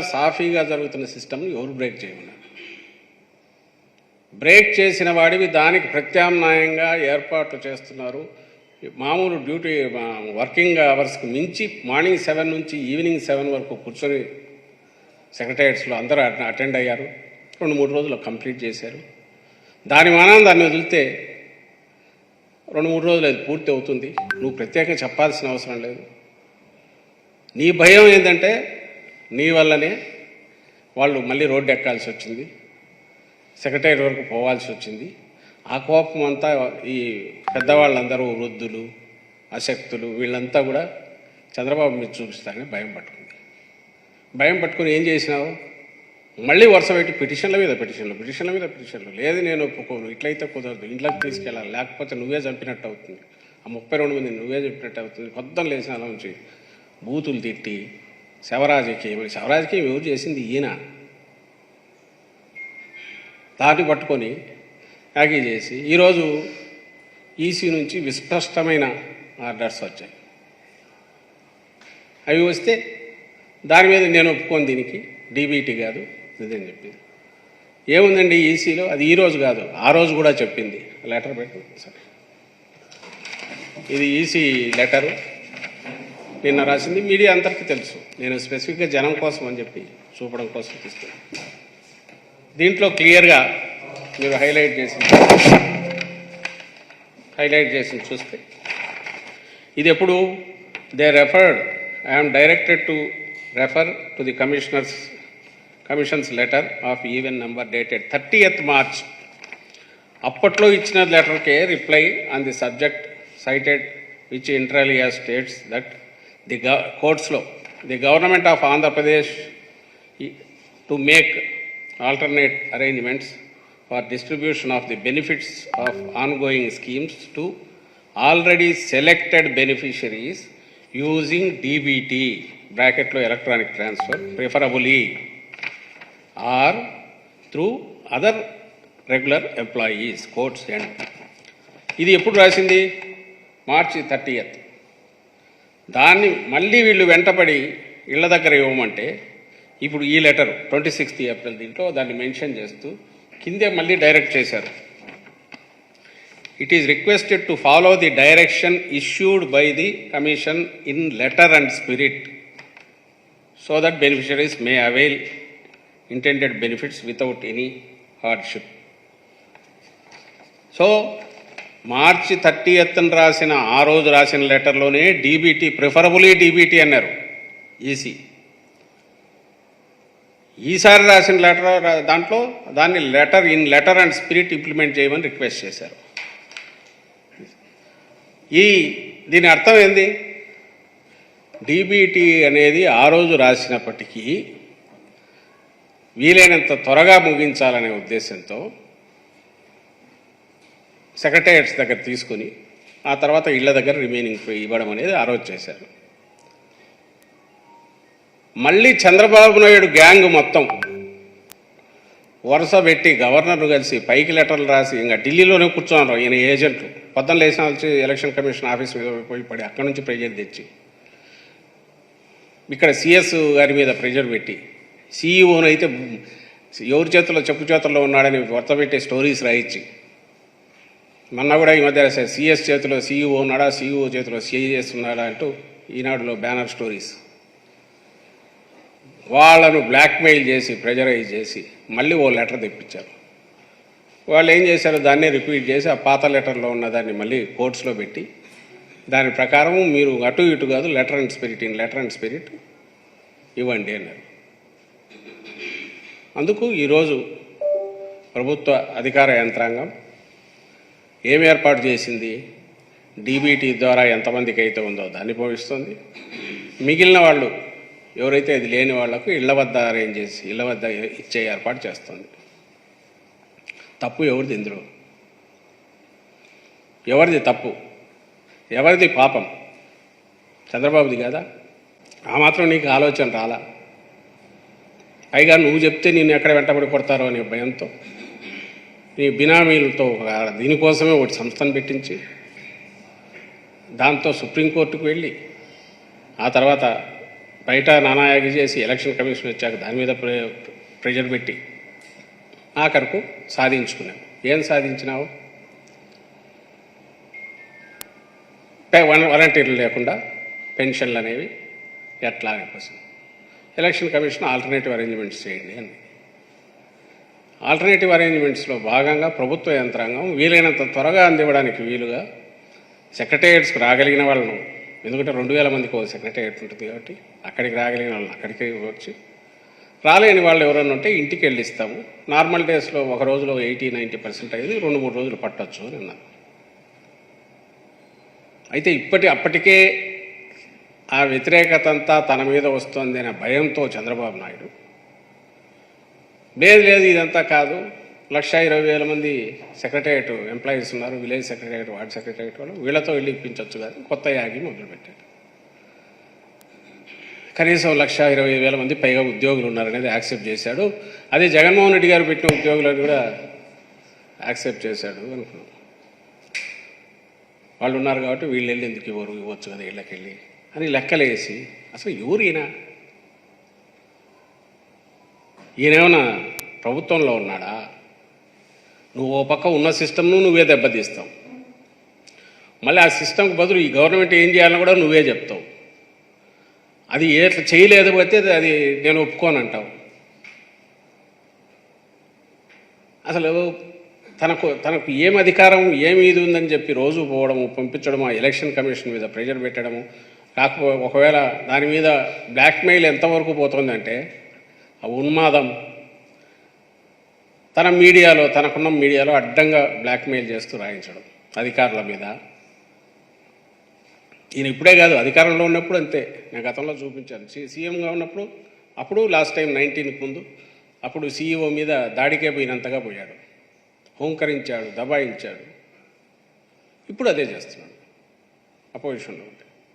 సాఫీగా జరుగుతున్న సిస్టమ్ని ఎవరు బ్రేక్ చేయమన్నారు? బ్రేక్ చేసిన వాడివి దానికి ప్రత్యామ్నాయంగా ఏర్పాట్లు చేస్తున్నారు. మామూలు డ్యూటీ వర్కింగ్ అవర్స్కి మించి మార్నింగ్ సెవెన్ నుంచి ఈవినింగ్ సెవెన్ వరకు కూర్చొని సెక్రటరియట్స్లో అందరూ అటెండ్ అయ్యారు. రెండు మూడు రోజులు కంప్లీట్ చేశారు. దాని మానం దాన్ని వదిలితే రెండు మూడు రోజులు అది పూర్తి అవుతుంది. నువ్వు ప్రత్యేకంగా చెప్పాల్సిన అవసరం లేదు. నీ భయం ఏంటంటే నీ వల్లనే వాళ్ళు మళ్ళీ రోడ్డు ఎక్కాల్సి వచ్చింది. సెక్రటరీ వరకు పోవాల్సి వచ్చింది. ఆ కోపం అంతా ఈ పెద్దవాళ్ళందరూ వృద్ధులు అశక్తులు వీళ్ళంతా కూడా చంద్రబాబు మీద చూపిస్తారని భయం పట్టుకుంది. భయం పట్టుకుని ఏం చేసినావు? మళ్ళీ వరుస పెట్టి పిటిషన్ల మీద పిటిషన్లు పిటిషన్ల మీద పిటిషన్లు. లేదు నేను ఒప్పుకోను ఇట్లయితే కుదరదు ఇంట్లోకి తీసుకెళ్ళాలి లేకపోతే నువ్వే చంపినట్టు అవుతుంది. ఆ ముప్పై రెండు మంది నువ్వే చంపినట్టు అవుతుంది. కొత్త లేచిన అలా నుంచి బూతులు తిట్టి శవరాజకీయం మరి శవరాజకీయం ఎవరు చేసింది ఈయన? దాటి పట్టుకొని యాగీ చేసి ఈరోజు ఈసీ నుంచి విస్పష్టమైన ఆర్డర్స్ వచ్చాయి. అవి వస్తే దాని మీద నేను ఒప్పుకోను దీనికి. డీబీటీ కాదు ఇదని చెప్పింది. ఏముందండి ఈసీలో? అది ఈరోజు కాదు ఆ రోజు కూడా చెప్పింది. లెటర్ పెట్టు. సరే. ఇది ఈసీ లెటరు. నిన్న రాసింది మీడియా అందరికీ తెలుసు. నేను స్పెసిఫిక్గా జనం కోసం అని చెప్పి చూపడం కోసం తీసుకున్నాను దీంట్లో క్లియర్గా మీరు హైలైట్ చేసి హైలైట్ చేసి చూస్తే ఇది ఎప్పుడు? They referred I'm directed to refer to the commissioners commissions letter of even number dated thirtieth March. అప్పట్లో ఇచ్చిన లెటర్కే reply on the subject cited which ఇంటర్లియా states that the గవ కోర్ట్స్లో the government of Andhra Pradesh to make alternate arrangements for distribution of the benefits of ongoing schemes to already selected beneficiaries using DBT బ్రాకెట్లో electronic transfer preferably or through other regular employees courts and ఇది ఎప్పుడు రాసింది? March thirtieth. దాన్ని మళ్ళీ వీళ్ళు వెంటపడి ఇళ్ళ దగ్గర ఇవ్వమంటే ఇప్పుడు ఈ లెటర్ ట్వంటీ సిక్స్త్ ఏప్రిల్ దీంట్లో దాన్ని మెన్షన్ చేస్తూ కిందే మళ్ళీ డైరెక్ట్ చేశారు. It is requested to follow the direction issued by the commission in letter and spirit so that beneficiaries may avail intended benefits without any hardship so March thirty ఎత్తున రాసిన ఆ రోజు రాసిన లెటర్లోనే డీబీటీ ప్రిఫరబులీ డీబీటీ అన్నారు EC. ఈసారి రాసిన letter దాంట్లో దాన్ని letter in letter and spirit implement చేయమని రిక్వెస్ట్ చేశారు. ఈ దీని అర్థం ఏంది? డీబీటీ అనేది ఆ రోజు రాసినప్పటికీ వీలైనంత త్వరగా ముగించాలనే ఉద్దేశంతో సెక్రటేరియట్స్ దగ్గర తీసుకుని ఆ తర్వాత ఇళ్ళ దగ్గర రిమైనింగ్ ఇవ్వడం అనేది ఆ రోజు చేశారు. మళ్ళీ చంద్రబాబు నాయుడు గ్యాంగ్ మొత్తం వరుస పెట్టి గవర్నర్ను కలిసి పైకి లెటర్లు రాసి ఇంకా ఢిల్లీలోనే కూర్చున్నారు ఈయన ఏజెంట్లు. పొద్దున్న లేచిన వచ్చి ఎలక్షన్ కమిషన్ ఆఫీస్ మీద పోయి పడి అక్కడి నుంచి ప్రెజర్ తెచ్చి ఇక్కడ సిఎస్ గారి మీద ప్రెజర్ పెట్టి సీఈఓను అయితే ఎవరి చేతుల్లో చెప్పు చేతుల్లో ఉన్నాడని వరుస పెట్టే స్టోరీస్ రాయించి మొన్న కూడా ఈ మధ్య సిఎస్ చేతిలో సీఈఓ ఉన్నాడా సీఈఓ చేతిలో సిఐఎస్ ఉన్నాడా అంటూ ఈనాడులో బ్యానర్ స్టోరీస్. వాళ్ళను బ్లాక్మెయిల్ చేసి ప్రెజరైజ్ చేసి మళ్ళీ ఓ లెటర్ తెప్పించారు. వాళ్ళు ఏం చేశారు దాన్నే రిపీట్ చేసి ఆ పాత లెటర్లో ఉన్న దాన్ని మళ్ళీ కోర్ట్స్లో పెట్టి దాని ప్రకారం మీరు అటు ఇటు కాదు letter and spirit in letter and spirit ఇవ్వండి అన్నారు. అందుకు ఈరోజు ప్రభుత్వ అధికార యంత్రాంగం ఏం ఏర్పాటు చేసింది? డీబీటీ ద్వారా ఎంతమందికి అయితే ఉందో దాన్ని భవిస్తుంది మిగిలిన వాళ్ళు ఎవరైతే అది లేని వాళ్ళకు ఇళ్ళ వద్ద అరేంజ్ చేసి ఇళ్ళ వద్ద ఇచ్చే ఏర్పాటు చేస్తుంది. తప్పు ఎవరిది ఇందులో? ఎవరిది తప్పు? ఎవరిది పాపం? చంద్రబాబుది కదా? ఆ మాత్రం నీకు ఆలోచన రాలా? పైగా నువ్వు చెప్తే నేను ఎక్కడ వెంటబడి కొడతారో అనే భయంతో. ఈ బినామీలతో ఒక దీనికోసమే ఒకటి సంస్థను పెట్టించి దాంతో సుప్రీంకోర్టుకు వెళ్ళి ఆ తర్వాత బయట నానాయాగి చేసి ఎలక్షన్ కమిషన్ వచ్చాక దాని మీద ప్రె పెట్టి ఆఖరకు సాధించుకున్నాం. ఏం సాధించినావు? వాలంటీర్లు లేకుండా పెన్షన్లు అనేవి ఎట్లా కోసం ఎలక్షన్ కమిషన్ ఆల్టర్నేటివ్ అరేంజ్మెంట్స్ చేయండి అని ఆల్టర్నేటివ్ అరేంజ్మెంట్స్లో భాగంగా ప్రభుత్వ యంత్రాంగం వీలైనంత త్వరగా అందివ్వడానికి వీలుగా సెక్రటేరియట్స్కు రాగలిగిన వాళ్ళను ఎందుకంటే రెండు వేల మందికి ఒక సెక్రటేరియట్ ఉంటుంది కాబట్టి అక్కడికి రాగలిగిన వాళ్ళని అక్కడికి వచ్చి రాలేని వాళ్ళు ఎవరైనా ఉంటే ఇంటికి వెళ్ళి ఇస్తాము. నార్మల్ డేస్లో ఒక రోజులో ఎయిటీ నైంటీ పర్సెంట్ అయ్యేది రెండు మూడు రోజులు పట్టొచ్చు అని అన్నారు అయితే ఇప్పటి అప్పటికే ఆ వ్యతిరేకత అంతా తన మీద వస్తుంది అనే భయంతో చంద్రబాబు నాయుడు లేదు లేదు ఇదంతా కాదు. లక్ష ఇరవై వేల మంది సెక్రటరియట్ ఎంప్లాయీస్ ఉన్నారు విలేజ్ సెక్రటరియట్ వార్డ్ సెక్రటరియట్ వాళ్ళు. వీళ్ళతో వెళ్ళి ఇప్పించవచ్చు కానీ కొత్త యాగి మొదలుపెట్టాడు కనీసం లక్ష ఇరవై వేల మంది పైగా ఉద్యోగులు ఉన్నారనేది యాక్సెప్ట్ చేశాడు. అదే జగన్మోహన్ రెడ్డి గారు పెట్టిన ఉద్యోగులను కూడా యాక్సెప్ట్ చేశాడు అనుకున్నాం. వాళ్ళు ఉన్నారు కాబట్టి వీళ్ళు వెళ్ళి ఎందుకు ఇవ్వరు? ఇవ్వచ్చు కదా వీళ్ళకెళ్ళి అని లెక్కలేసి అసలు ఎవరు ఈయన? ఈయనేమన్నా ప్రభుత్వంలో ఉన్నాడా? నువ్వు ఓ పక్క ఉన్న సిస్టమ్ను నువ్వే దెబ్బతీస్తావు. మళ్ళీ ఆ సిస్టమ్కి బదులు ఈ గవర్నమెంట్ ఏం చేయాలని కూడా నువ్వే చెప్తావు. అది ఎట్లా చేయలేదు పోతే అది నేను ఒప్పుకోను అంటావు అసలు తనకు తనకు ఏం అధికారం ఏమి ఇది ఉందని చెప్పి రోజు పోవడము పంపించడము ఆ ఎలక్షన్ కమిషన్ మీద ప్రెషర్ పెట్టడము కాకపోతే ఒకవేళ దాని మీద బ్లాక్మెయిల్ ఎంతవరకు పోతుందంటే ఉన్మాదం తన మీడియాలో తనకున్న మీడియాలో అడ్డంగా బ్లాక్మెయిల్ చేస్తూ రాయించడం అధికారుల మీద. ఈయన ఇప్పుడే కాదు అధికారంలో ఉన్నప్పుడు అంతే. నేను గతంలో చూపించాను. సి- సీఎంగా ఉన్నప్పుడు అప్పుడు లాస్ట్ టైం నైన్టీన్కి ముందు అప్పుడు సీఈఓ మీద దాడికే పోయినంతగా పోయాడు. హోంకరించాడు దబాయించాడు. ఇప్పుడు అదే చేస్తున్నాడు. అపోజిషన్లో ఉంటే